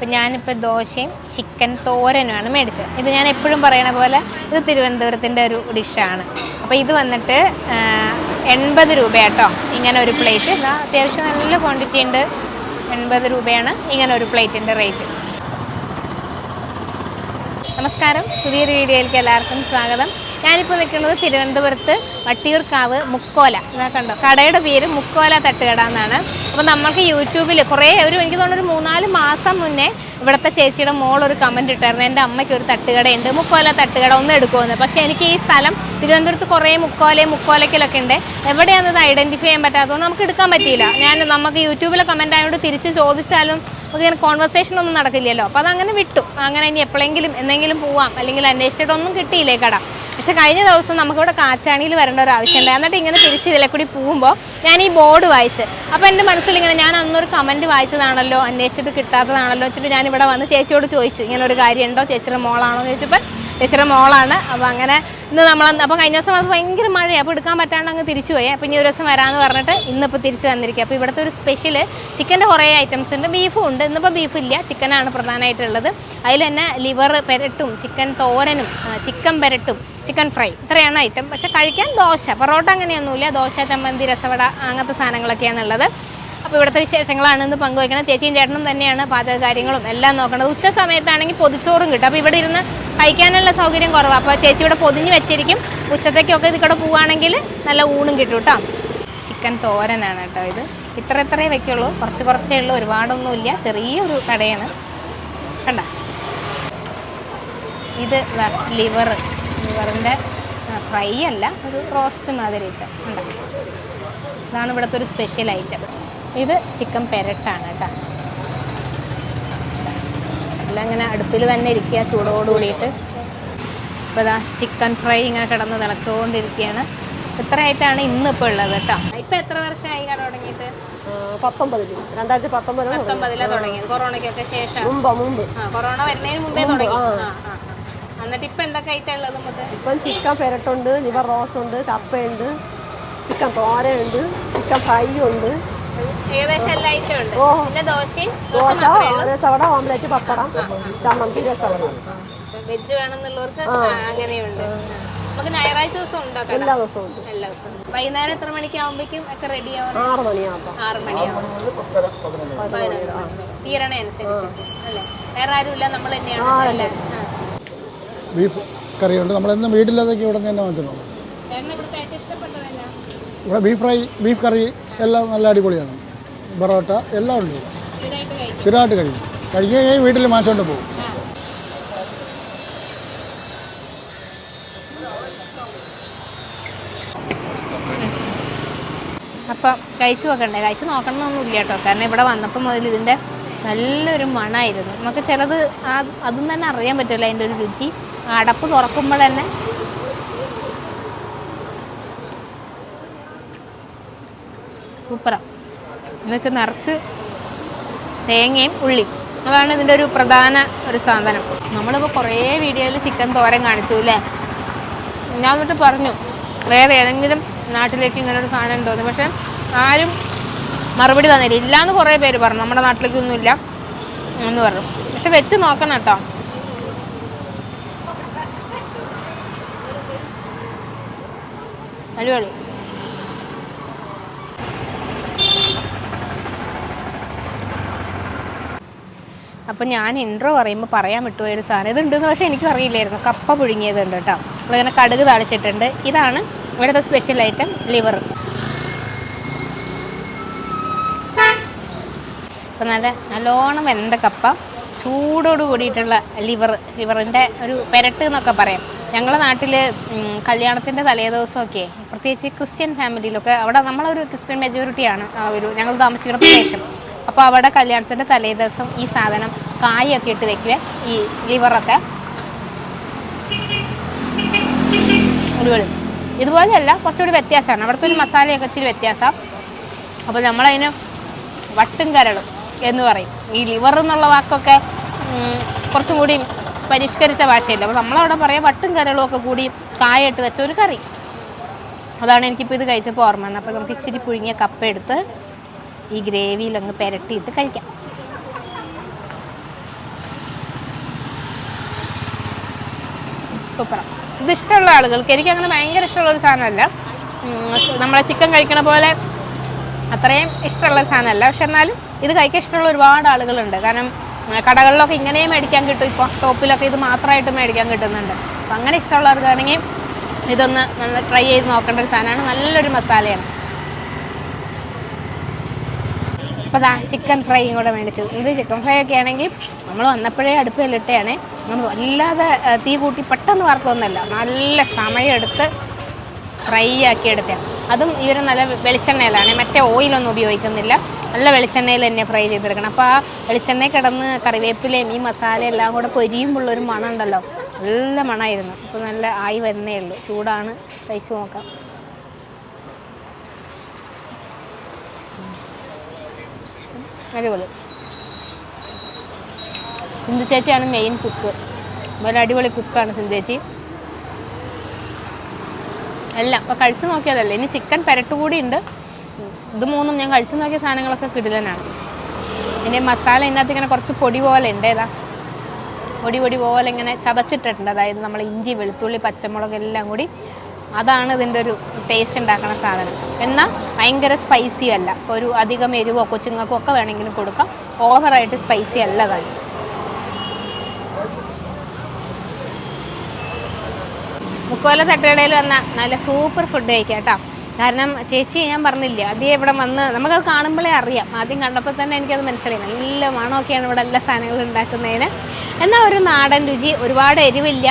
അപ്പം ഞാനിപ്പോൾ ദോശയും ചിക്കൻ തോരനുമാണ് മേടിച്ചത്. ഇത് ഞാൻ എപ്പോഴും പറയണ പോലെ ഇത് തിരുവനന്തപുരത്തിന്റെ ഒരു ഡിഷാണ് അപ്പോൾ ഇത് വന്നിട്ട് എൺപത് രൂപയാട്ടോ. ഇങ്ങനെ ഒരു പ്ലേറ്റ് അത്യാവശ്യം നല്ല ക്വാണ്ടിറ്റി ഉണ്ട്. എൺപത് രൂപയാണ് ഇങ്ങനെ ഒരു പ്ലേറ്റിന്റെ റേറ്റ് നമസ്കാരം. പുതിയൊരു വീഡിയോയിലേക്ക് എല്ലാവർക്കും സ്വാഗതം. ഞാനിപ്പോൾ നിൽക്കുന്നത് തിരുവനന്തപുരത്ത് വട്ടിയൂർക്കാവ് മുക്കോല. കണ്ടോ? കടയുടെ പേര് മുക്കോല തട്ടുകട എന്നാണ്. അപ്പോൾ നമ്മൾക്ക് യൂട്യൂബിൽ കുറേ ഒരു എനിക്ക് തോന്നുന്നു ഒരു മൂന്നാൽ മാസം മുന്നേ ഇവിടുത്തെ ചേച്ചിയുടെ മോൾ ഒരു കമന്റ് ഇട്ടായിരുന്നു. എന്റെ അമ്മയ്ക്ക് ഒരു തട്ടുകടയുണ്ട്. മുക്കോല തട്ടുകട ഒന്ന് എടുക്കുമെന്ന് പക്ഷേ എനിക്ക് ഈ സ്ഥലം തിരുവനന്തപുരത്ത് കുറേ മുക്കോലയും മുക്കോലയ്ക്കലൊക്കെ ഉണ്ട്. എവിടെയാണെന്നത് ഐഡന്റിഫൈ ചെയ്യാൻ പറ്റാത്തതുകൊണ്ട് നമുക്ക് എടുക്കാൻ പറ്റിയില്ല. ഞാൻ നമുക്ക് യൂട്യൂബിലെ കമന്റ് ആയതുകൊണ്ട് തിരിച്ച് ചോദിച്ചാലും ഇങ്ങനെ കോൺവെർസേഷൻ ഒന്നും നടക്കില്ലല്ലോ. അപ്പോൾ അതങ്ങനെ വിട്ടു. അങ്ങനെ ഇനി എപ്പോഴെങ്കിലും എന്തെങ്കിലും പോവാം. അല്ലെങ്കിൽ അന്വേഷിച്ചിട്ടൊന്നും കിട്ടിയില്ലേ കട? പക്ഷെ കഴിഞ്ഞ ദിവസം നമുക്കിവിടെ കാച്ചാണിയിൽ വരേണ്ട ഒരു ആവശ്യമുണ്ട് എന്നിട്ട് ഇങ്ങനെ തിരിച്ച് ഇതിലെ കൂടി പോകുമ്പോൾ ഞാൻ ഈ ബോർഡ് വായിച്ച്. അപ്പോൾ എന്റെ മനസ്സിൽ ഇങ്ങനെ ഞാൻ അന്നൊരു കമന്റ് വായിച്ചതാണല്ലോ അന്വേഷിച്ചിട്ട് കിട്ടാത്തതാണല്ലോ വെച്ചിട്ട് ഞാൻ ഇവിടെ വന്ന് ചേച്ചിയോട് ചോദിച്ചു ഇങ്ങനെ ഒരു കാര്യമുണ്ടോ? ചേച്ചിയുടെ മോളാണോ? എന്ന് ചോദിച്ചപ്പോൾ ചേച്ചിയുടെ മോളാണ്. അപ്പോൾ അങ്ങനെ ഇന്ന് നമ്മൾ അപ്പോൾ കഴിഞ്ഞ ദിവസം അത് ഭയങ്കര മഴയാണ് അപ്പോൾ എടുക്കാൻ പറ്റാണ്ട് അങ്ങ് തിരിച്ചു പോയി. അപ്പോൾ ഇനി ഒരു ദിവസം വരാമെന്ന് പറഞ്ഞിട്ട് ഇന്നിപ്പോൾ തിരിച്ച് വന്നിരിക്കുക. അപ്പോൾ ഇവിടുത്തെ ഒരു സ്പെഷ്യൽ ചിക്കന്റെ കുറേ ഐറ്റംസ് ഉണ്ട്. ബീഫും ഉണ്ട്. ഇന്നിപ്പോൾ ബീഫ് ഇല്ല. ചിക്കനാണ് പ്രധാനമായിട്ടുള്ളത്. അതിൽ തന്നെ ലിവർ പെരട്ടും ചിക്കൻ തോരനും ചിക്കൻ പെരട്ടും ചിക്കൻ ഫ്രൈ. ഇത്രയാണ് ഐറ്റം പക്ഷെ കഴിക്കാൻ ദോശ. പൊറോട്ട അങ്ങനെയൊന്നുമില്ല. ദോശ ചമ്മന്തി രസവട അങ്ങനത്തെ സാധനങ്ങളൊക്കെയാണുള്ളത്. അപ്പോൾ ഇവിടുത്തെ വിശേഷങ്ങളാണ് ഇന്ന് പങ്കുവയ്ക്കണം ചേച്ചിയും ചേട്ടനും തന്നെയാണ് പാചക കാര്യങ്ങളും എല്ലാം നോക്കുന്നത് ഉച്ച സമയത്താണെങ്കിൽ പൊതിച്ചോറും കിട്ടും. അപ്പോൾ ഇവിടെ ഇരുന്ന് കഴിക്കാനുള്ള സൗകര്യം കുറവാണ് അപ്പോൾ ചേച്ചി ഇവിടെ പൊതിഞ്ഞ് വെച്ചിരിക്കും. ഉച്ചത്തേക്കൊക്കെ ഇത് കൂടെ പോവുകയാണെങ്കിൽ നല്ല ഊണും കിട്ടും കേട്ടോ. ചിക്കൻ തോരനാണ് കേട്ടോ ഇത്. ഇത്ര ഇത്രയേ വെക്കുള്ളൂ. കുറച്ച് കുറച്ചേ ഉള്ളൂ. ഒരുപാടൊന്നുമില്ല. ചെറിയൊരു കടയാണ്. കണ്ട? ഇത് ലിവർ ലിവറിന്റെ ഫ്രൈ അല്ല ഒരു റോസ്റ്റ് മാതിരി ഇട്ട് കണ്ടോ ഇതാണ് ഇവിടുത്തെ ഒരു സ്പെഷ്യൽ ഐറ്റം ഇത് ചിക്കൻ പെരട്ടാണ് കേട്ടോ. എല്ലാം ഇങ്ങനെ അടുപ്പിൽ തന്നെ ഇരിക്കുക ചൂടോട് കൂടിയിട്ട്. ഇപ്പോൾ ഇതാ ചിക്കൻ ഫ്രൈ ഇങ്ങനെ കിടന്ന് തിളച്ചുകൊണ്ടിരിക്കുകയാണ്. ഇത്ര ആയിട്ടാണ് ഇന്നിപ്പോൾ ഉള്ളത് കേട്ടോ. ഇപ്പം എത്ര വർഷമായി കട തുടങ്ങിയിട്ട്? രണ്ടായിരത്തി പത്തൊമ്പതിലാണ് തുടങ്ങിയത്. കൊറോണയ്ക്കൊക്കെ ശേഷം. മുമ്പ് മുമ്പ്. ആ കൊറോണ വരുന്നതിന് മുമ്പേ തുടങ്ങി. എന്നിട്ട് ഇപ്പം എന്തൊക്കെ ആയിട്ടുള്ളത് നമുക്ക് ഇപ്പം ചിക്കൻ പെരട്ടുണ്ട് ലിവർ റോസ്റ്റ് ഉണ്ട് കപ്പയുണ്ട് ചിക്കൻ തോരയുണ്ട് ചിക്കൻ ഫ്രൈ ഉണ്ട് ഏകദേശം എല്ലാ ഐറ്റം ഉണ്ട്. പിന്നെ ദോശയും ദോശ രസവട ഓംലെറ്റ് പപ്പടം ചമ്മന്തി രസവട വെജ് വേണമെന്നുള്ളവർക്ക് അങ്ങനെയുണ്ട്. നമുക്ക് ഞായറാഴ്ച ദിവസം ഉണ്ടോ എല്ലാ ദിവസവും ഉണ്ട്. എല്ലാ ദിവസവും വൈകുന്നേരം എത്ര മണിക്ക് ആകുമ്പോഴേക്കും ഒക്കെ റെഡി ആവും? ആറ് മണിയാകുമ്പോൾ ആറ് മണിയാവും. പതിനൊന്ന് മണി. തീരണ അനുസരിച്ച് അല്ലേ? വേറെ ആരുമില്ല നമ്മൾ തന്നെയാണ്. ബീഫ് കറിയുണ്ട്. നമ്മളെന്നും വീട്ടിലതൊക്കെ ഇവിടെ തന്നെ വാങ്ങിച്ചിട്ടുണ്ട്. ഇവിടെ ബീഫ് ഫ്രൈ ബീഫ് കറി എല്ലാം നല്ല അടിപൊളിയാണ്. പൊറോട്ട എല്ലാം ഉണ്ട്. സ്ഥിരമായിട്ട് കഴിക്കും. കഴിക്കുക കഴിഞ്ഞാൽ കഴിക്കുകയും വീട്ടിൽ മാറ്റോണ്ട് പോകും. അപ്പം കഴിച്ചു നോക്കണ്ടേ? കഴിച്ചു നോക്കണമെന്നൊന്നുമില്ല കേട്ടോ. കാരണം ഇവിടെ വന്നപ്പോൾ മുതൽ ഇതിന്റെ നല്ലൊരു മണമായിരുന്നു നമുക്ക് ചിലത് ആ അതും തന്നെ അറിയാൻ പറ്റില്ല അതിന്റെ ഒരു രുചി. അടപ്പ് തുറക്കുമ്പോൾ തന്നെ സൂപ്പറാണ് എന്ന് നിറച്ച് തേങ്ങയും ഉള്ളിയും അതാണ് ഇതിന്റെ ഒരു പ്രധാന ഒരു സാധനം. നമ്മളിപ്പോൾ കുറേ വീഡിയോയിൽ ചിക്കൻ തോരൻ കാണിച്ചു അല്ലേ? ഞാൻ എന്നിട്ട് പറഞ്ഞു വേറെ ഏതെങ്കിലും നാട്ടിലേക്ക് ഇങ്ങനെ ഒരു സാധനം ഉണ്ടോയെന്ന് പക്ഷെ ആരും മറുപടി തന്നില്ല. ഇല്ലയെന്ന് കുറേ പേര് പറഞ്ഞു. നമ്മുടെ നാട്ടിലേക്കൊന്നും ഒന്നുമില്ല എന്ന് പറഞ്ഞു. പക്ഷെ വെച്ച് നോക്കണം കേട്ടോ. അടിപൊളി. അപ്പം ഞാൻ ഇൻട്രോ പറയുമ്പോൾ പറയാൻ വിട്ടുപോയ ഒരു സാധനം. ഇതുണ്ടെന്ന് പക്ഷേ എനിക്ക് അറിയില്ലായിരുന്നു കപ്പ പുഴുങ്ങിയതുണ്ട് കേട്ടോ. നമ്മളിങ്ങനെ കടുക് താളിച്ചിട്ടുണ്ട്. ഇതാണ് ഇവിടുത്തെ സ്പെഷ്യൽ ഐറ്റം ലിവർ അപ്പം നല്ല നല്ലോണം വെന്ത കപ്പ. ചൂടോട് കൂടിയിട്ടുള്ള ലിവർ ലിവറിന്റെ ഒരു പെരട്ട് എന്നൊക്കെ പറയാം. ഞങ്ങളുടെ നാട്ടിൽ കല്യാണത്തിന്റെ തലേദിവസമൊക്കെ പ്രത്യേകിച്ച് ക്രിസ്ത്യൻ ഫാമിലിയിലൊക്കെ അവിടെ നമ്മളൊരു ക്രിസ്ത്യൻ മെജോറിറ്റിയാണ് ഒരു ഞങ്ങൾ താമസിക്കുന്ന പ്രദേശം. അപ്പോൾ അവിടെ കല്യാണത്തിന്റെ തലേദിവസം ഈ സാധനം കായൊക്കെ ഇട്ട് വെക്കുക ഈ ലിവറൊക്കെ. ഒരുപാട് ഇതുപോലെയല്ല കുറച്ചുകൂടി വ്യത്യാസമാണ്. അവിടുത്തെ ഒരു മസാലയൊക്കെ ഇച്ചിരി വ്യത്യാസം. അപ്പോൾ നമ്മളതിന് വട്ടും കരളും. എന്ന് പറയും. ഈ ലിവർ എന്നുള്ള വാക്കൊക്കെ കുറച്ചും കൂടി പരിഷ്കരിച്ച ഭാഷയില്ല. അപ്പോൾ നമ്മളവിടെ പറയാം വട്ടും കരളും ഒക്കെ കൂടി കായയിട്ട് വെച്ച ഒരു കറി. അതാണ് എനിക്കിപ്പോൾ ഇത് കഴിച്ചപ്പോൾ ഓർമ്മ വന്നത്. അപ്പോൾ നമുക്ക് ഇച്ചിരി പുഴുങ്ങിയ കപ്പ എടുത്ത് ഈ ഗ്രേവിയിലൊന്ന് അങ്ങ് പുരട്ടിയിട്ട് കഴിക്കാം. സൂപ്പറാണ് ഇതിഷ്ടമുള്ള ആളുകൾക്ക് എനിക്കങ്ങനെ ഭയങ്കര ഇഷ്ടമുള്ള ഒരു സാധനമല്ല. നമ്മളെ ചിക്കൻ കഴിക്കണ പോലെ അത്രയും ഇഷ്ടമുള്ള സാധനമല്ല. പക്ഷെ എന്നാലും ഇത് കഴിക്കാൻ ഇഷ്ടമുള്ള ഒരുപാട് ആളുകളുണ്ട്. കാരണം കടകളിലൊക്കെ ഇങ്ങനെ മേടിക്കാൻ കിട്ടും. ഇപ്പോൾ ടോപ്പിലൊക്കെ ഇത് മാത്രമായിട്ട് മേടിക്കാൻ കിട്ടുന്നുണ്ട്. അപ്പം അങ്ങനെ ഇഷ്ടമുള്ളവർക്കാണെങ്കിൽ ഇതൊന്ന് നല്ല ട്രൈ ചെയ്ത് നോക്കേണ്ട ഒരു സാധനമാണ്. നല്ലൊരു മസാലയാണ്. അപ്പോൾ ദാ ചിക്കൻ ഫ്രൈയും കൂടെ മേടിച്ചു. ഇത് ചിക്കൻ ഫ്രൈ ഒക്കെ ആണെങ്കിൽ നമ്മൾ വന്നപ്പോഴേ അടുപ്പിലിട്ടാണ് നമ്മൾ വല്ലാതെ തീ കൂട്ടി പെട്ടെന്ന് വറുത്തൊന്നുമല്ല. നല്ല സമയമെടുത്ത് ഫ്രൈ ആക്കി എടുത്തതാണ് അതും ഇവർ നല്ല വെളിച്ചെണ്ണയിലാണ്. മറ്റേ ഓയിലൊന്നും ഉപയോഗിക്കുന്നില്ല. നല്ല വെളിച്ചെണ്ണയിൽ തന്നെ ഫ്രൈ ചെയ്തെടുക്കണം. അപ്പോൾ ആ വെളിച്ചെണ്ണ കിടന്ന് കറിവേപ്പിലയും ഈ മസാല എല്ലാം കൂടെ പൊരിയുമ്പോഴുള്ളൊരു മണം ഉണ്ടല്ലോ നല്ല മണമായിരുന്നു. അപ്പോൾ നല്ല ആയി വരുന്നേ ഉള്ളൂ. ചൂടാണ്. കഴിച്ചു നോക്കാം. അടിപൊളി. സിന്ധു ചേച്ചിയാണ് മെയിൻ കുക്ക് അതുപോലെ അടിപൊളി കുക്കാണ് സിന്ധു ചേച്ചി. എല്ലാം അപ്പോൾ കഴിച്ചു നോക്കിയതല്ലേ. ഇനി ചിക്കൻ പെരട്ട് കൂടി ഉണ്ട്. ഇത് മൂന്നും ഞാൻ കഴിച്ചു നോക്കിയ സാധനങ്ങളൊക്കെ കിടിലനാണ്. ഇനി മസാല ഇതിനകത്ത് ഇങ്ങനെ കുറച്ച് പൊടി പോലെ ഉണ്ട്. ഏതാ? പൊടി പൊടി പോലെ ഇങ്ങനെ ചതച്ചിട്ടിട്ടുണ്ട്. അതായത് നമ്മൾ ഇഞ്ചി വെളുത്തുള്ളി പച്ചമുളക് എല്ലാം കൂടി. അതാണ് ഇതിന്റെ ഒരു ടേസ്റ്റ് ഉണ്ടാക്കുന്ന സാധനം. എന്നാൽ ഭയങ്കര സ്പൈസി അല്ല. ഒരു അധികം എരിവോ കൊച്ചുങ്ങൾക്കോ ഒക്കെ വേണമെങ്കിലും കൊടുക്കാം. ഓവറായിട്ട് സ്പൈസി അല്ല താനും മുക്കോല തട്ടുകടയിൽ വന്ന നല്ല സൂപ്പർ ഫുഡ് കഴിക്കാം കേട്ടോ. കാരണം ചേച്ചി ഞാൻ പറഞ്ഞില്ലേ ആദ്യം ഇവിടെ വന്ന് നമുക്കത് കാണുമ്പോഴേ അറിയാം. ആദ്യം കണ്ടപ്പോൾ തന്നെ എനിക്കത് മനസ്സിലായി. നല്ല മണമൊക്കെയാണ് ഇവിടെ എല്ലാ സാധനങ്ങളും ഉണ്ടാക്കുന്നതിന്. എന്നാൽ ഒരു നാടൻ രുചി ഒരുപാട് എരിവില്ല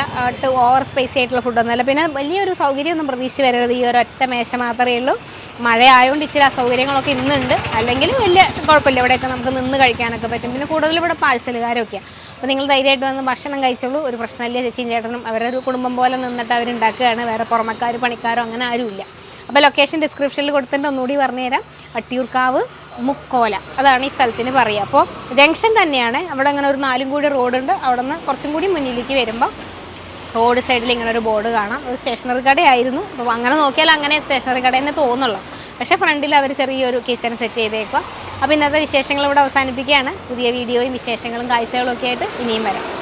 ഓവർ സ്പൈസി ആയിട്ടുള്ള ഫുഡൊന്നുമല്ല പിന്നെ വലിയൊരു സൗകര്യമൊന്നും പ്രതീക്ഷിച്ച് വരരുത്. ഈ ഒരു ഒറ്റ മേശ മാത്രമേ ഉള്ളൂ. മഴ ആയതുകൊണ്ട് ഇച്ചിരി അസൗകര്യങ്ങളൊക്കെ ഇന്നുണ്ട്. അല്ലെങ്കിൽ വലിയ കുഴപ്പമില്ല. ഇവിടെയൊക്കെ നമുക്ക് നിന്ന് കഴിക്കാനൊക്കെ പറ്റും. പിന്നെ കൂടുതൽ ഇവിടെ പാഴ്സലുകാരൊക്കെയാണ് അപ്പോൾ നിങ്ങൾ ധൈര്യമായിട്ട് വന്ന് ഭക്ഷണം കഴിച്ചോളൂ. ഒരു പ്രശ്നമില്ല ചേച്ചിയും ചേട്ടനും അവരൊരു കുടുംബം പോലെ നിന്നിട്ട് അവരുണ്ടാക്കുകയാണ്. വേറെ പുറമക്കാർ പണിക്കാരോ അങ്ങനെ ആരുമില്ല. അപ്പോൾ ലൊക്കേഷൻ ഡിസ്ക്രിപ്ഷനിൽ കൊടുത്തിട്ട് ഒന്നുകൂടി പറഞ്ഞുതരാം. വട്ടിയൂർക്കാവ് മുക്കോല. അതാണ് ഈ സ്ഥലത്തിന് പറയുക. അപ്പോൾ ജംഗ്ഷൻ തന്നെയാണ്. അവിടെ അങ്ങനെ ഒരു നാലും കൂടി റോഡുണ്ട്. അവിടെ നിന്ന് കുറച്ചും കൂടി മുന്നിലേക്ക് വരുമ്പോൾ റോഡ് സൈഡിൽ ഇങ്ങനെ ഒരു ബോർഡ് കാണാം. ഒരു സ്റ്റേഷനറി കടയായിരുന്നു. അപ്പോൾ അങ്ങനെ നോക്കിയാൽ അങ്ങനെ സ്റ്റേഷനറി കട തന്നെ തോന്നുള്ളൂ. പക്ഷേ ഫ്രണ്ടിൽ അവർ ചെറിയൊരു കിച്ചൺ സെറ്റ് ചെയ്തേക്കുക അപ്പോൾ ഇന്നത്തെ വിശേഷങ്ങൾ ഇവിടെ അവസാനിപ്പിക്കുകയാണ്. പുതിയ വീഡിയോയും വിശേഷങ്ങളും കാഴ്ചകളും ഒക്കെ ആയിട്ട് ഇനിയും വരാം.